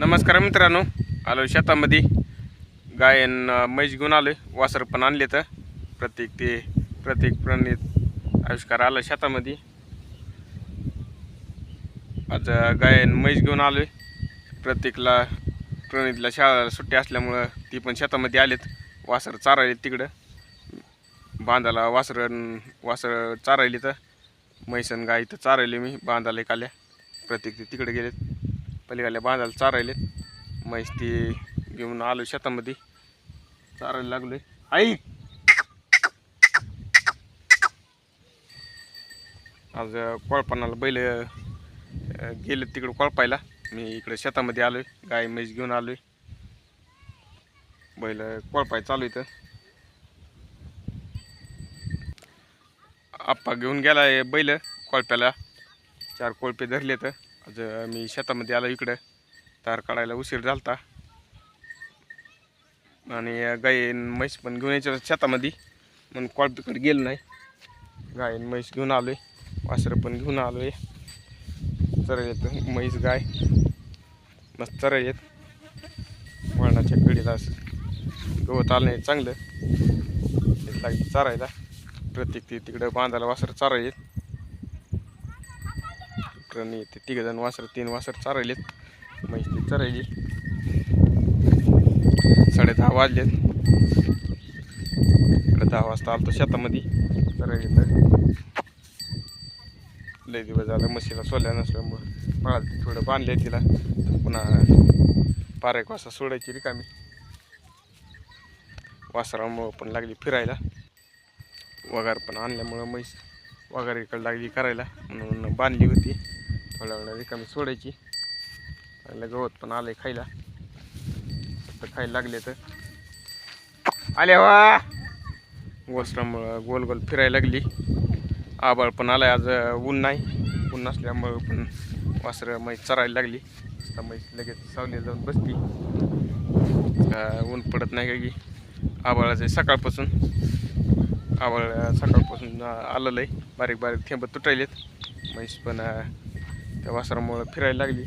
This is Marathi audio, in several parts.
नमस्कार मित्रांनो. आलो शेतामध्ये. गायन मैज म्हैस घेऊन आहे वासर पण आणले तर. प्रत्येक ते प्रत्येक प्रणित आविष्कार आला शेतामध्ये. आज गायन म्हैस घेऊन आलो आहे प्रत्येकला प्रणितला शाळेला सुट्टी असल्यामुळं ती पण शेतामध्ये आलेत. वासर चारायले तिकडं. बांधाला वासर वासर चारायले तर. म्हैसन गाय इथं चारायले मी. बांधाला एक आल्या. प्रत्येक ते तिकडे गेलेत. पलीकडल्या बांधायला चारायले म्हैस ती घेऊन आलो शेतामध्ये. चारायला लागलोय. आई! आज कोळपानाला बैल गेले तिकडं कोळपायला. मी इकडे शेतामध्ये आलोय. गाय म्हैस घेऊन आलोय. बैल कोळपाय चालू इथं. आप्पा घेऊन गेलाय बैल कोळप्याला. चार कोळपे धरले तर आज मी शेतामध्ये आलो इकडं तार काढायला उशीर झालता. आणि गाय म्हैस पण घेऊन यायच्या शेतामध्ये म्हणून कोळपेकडे गेलो नाही. गाय म्हैस घेऊन आलोय वासरं पण घेऊन आलोय. चरळ येत म्हैस गाय मस्त चरळ येत वळणाच्या कडीला असं गवत आलं नाही चांगलं. ते लागली चारायला. प्रत्येक ते तिकडं बांधायला वासर चारायला येत. इकडं ते तिघ जण वासर तीन वासर चारायलेत. म्हैस ती चरायली. साडे दहा वाजलेत. साडे दहा वाजता आलतो शेतामध्ये. चरायली तर. लय दिवस झालं म्हशीला सोल्या नसल्यामुळं पळाल थोडं बांधले तिला. पुन्हा बारा एक वाजता सोडायची रिकामी. वासरामुळं पण लागली फिरायला. वगार पण आणल्यामुळं म्हैस वगारीकडे लागली करायला. म्हणून बांधली होती. थोड्या रिकामी सोडायची. आणि गवत पण आलंय खायला. तर खायला लागले तर. आले वा! गोष्टामुळं गोल गोल फिरायला लागली. आबाळ पण आलाय आज ऊन नाही. ऊन नसल्यामुळं पण वासरं म्हैस चरायला लागली. आता म्हैस लगेच सावली जाऊन बसती. ऊन पडत नाही का की आबाळाचं सकाळपासून. आबाळ सकाळपासून आलेलं आहे बारीक बारीक थेंब तुटायलेत. म्हैस पण त्या वासरामुळं फिरायला लागली.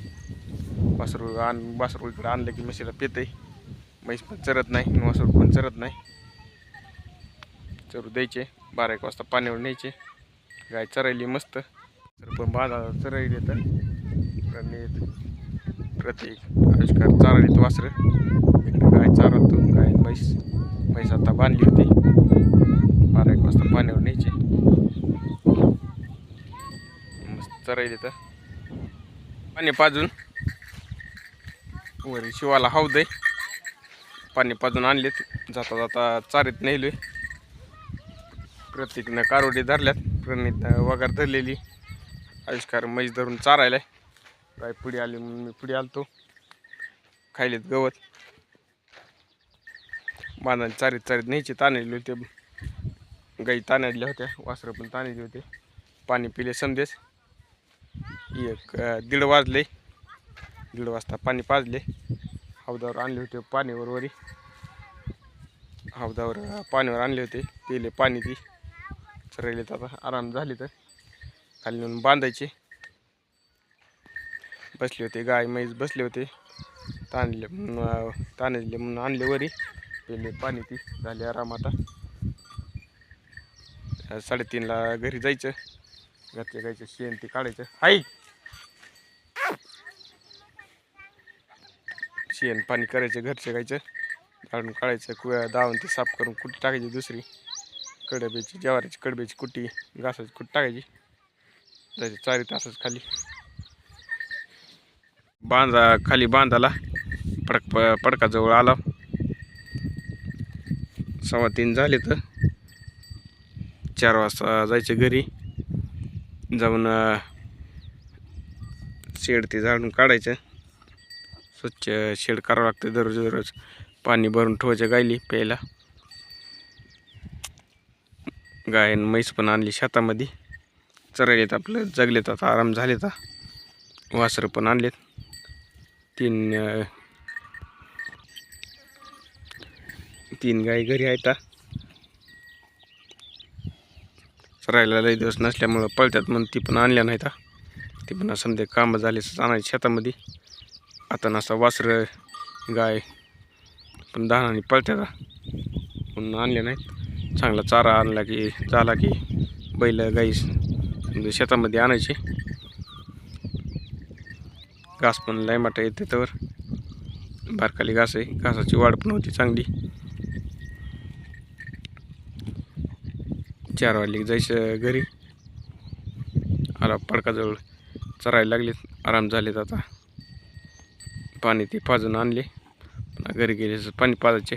वासरू आण वासरू इकडं आणलं की म्हशीला पेते. म्हैस पण चरत नाही वासरू पण चरत नाही. चरू द्यायचे. बारा एक वाजता पाण्यावर न्यायचे. गाय चरायली मस्त. तर पण बाजार चरायली तर आणि प्रत्येक आविष्कार चारायली वासरं. इकडे गाय चारवतो गाय म्हैस. म्हैस आता बांधली होती. बारा एक वाजता पाण्यावर न्यायचे. मस्त चरायली तर पाणी पाजून. वरी शिवाला हाव दे. पाणी पाजून आणलेत. जाता जाता चारीत नेलोय. प्रत्येकनं कारोडी धरल्यात. प्रणित वगार धरलेली. आविष्कार म्हैस धरून चारायलाय. गाय पुढे आली म्हणून मी पुढे आलतो. खायलेत गवत. बांधाने चारीत चारीत न्यायचे ताणलेले होते. गाई ताणलेल्या होत्या. वासरं पण ताणले होते. पाणी पिले संदेश. एक दीड वाजले. दीड वाजता पाणी पाजले. हौदावर आणले होते पाणीवर वरी. हौदावर पाण्यावर आणले होते. पिले पाणी ती. चरायले आता. आराम झाले तर. खाली नेऊन बांधायचे. बसले होते. गाय म्हैस बसले होते. ताणले ताणले म्हणून आणले वरी. पिले पाणी ती. झाले आराम आता. साडेतीनला घरी जायचं. घरच्या गायचं शेण ते काढायचं. आई! शेण पाणी करायचं घरचे गायचं काढून काढायचं कु दावून ते साफ करून कुठे टाकायची दुसरी? कडब्याची ज्वारीची कडब्याची कुट्टी घासाची कुट्टी टाकायची? जायचं चारी तासच खाली. बांधा खाली बांधाला पडक प- पडकाजवळ आला. सव्वा तीन झाले तर चार वाजता जायचे घरी. जाऊन शेड ते झाडून काढायचं. स्वच्छ शेड करावं लागतं दररोज दररोज. पाणी भरून ठेवायचं गायली प्यायला. गाय म्हैस पण आणली शेतामध्ये. चरायलेत आपलं जगलेत आता आराम झालेत. वासरं पण आणलेत. तीन तीन गाई घरी आहेत. आता. चरायला लई दिवस नसल्यामुळं पळतात म्हणून ती पण आणल्या नाहीत. ती पण समजा कामं झाले आणायची शेतामध्ये. आता नसा वासरं गाय पण धानाने पळत्या का म्हणून आणले नाहीत. चांगला चारा आणला की झाला की बैल गाई म्हणजे शेतामध्ये आणायचे. घास पण लय येते त्यावर बारकाली घास आहे. घासाची वाढ पण होती चांगली. चार वाजले जायचं घरी. आला पडकाजवळ. चरायला लागलेत. आराम झालेत आता. पाणी ते पाजून आणले. पुन्हा घरी गेले पाणी पाजायचे.